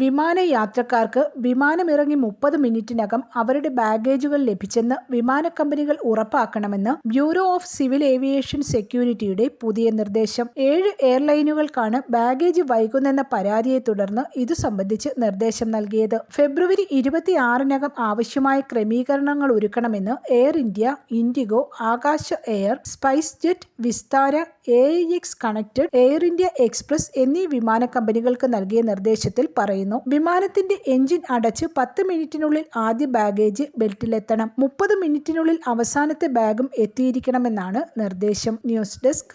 വിമാന യാത്രക്കാർക്ക് വിമാനമിറങ്ങി മുപ്പത് മിനിറ്റിനകം അവരുടെ ബാഗേജുകൾ ലഭിച്ചെന്ന് വിമാന കമ്പനികൾ ഉറപ്പാക്കണമെന്ന് ബ്യൂറോ ഓഫ് സിവിൽ ഏവിയേഷൻ സെക്യൂരിറ്റിയുടെ പുതിയ നിർദ്ദേശം. ഏഴ് എയർലൈനുകൾക്കാണ് ബാഗേജ് വൈകുന്നെന്ന പരാതിയെ തുടർന്ന് ഇതു സംബന്ധിച്ച് നിർദ്ദേശം നൽകിയത്. ഫെബ്രുവരി ഇരുപത്തിയാറിനകം ആവശ്യമായ ക്രമീകരണങ്ങൾ ഒരുക്കണമെന്ന് Air India IndiGo Akasa Air SpiceJet Vistara A X connected Air India Express എന്നീ വിമാന കമ്പനികൾക്ക് നൽകിയ നിർദ്ദേശത്തിൽ പറയുന്നു വിമാനത്തിന്റെ എഞ്ചിൻ അടച്ച് പത്ത് മിനിറ്റിനുള്ളിൽ ആദ്യ ബാഗേജ് ബെൽറ്റിലെത്തണം. മുപ്പത് മിനിറ്റിനുള്ളിൽ അവസാനത്തെ ബാഗും എത്തിയിരിക്കണമെന്നാണ് നിർദ്ദേശം. News desk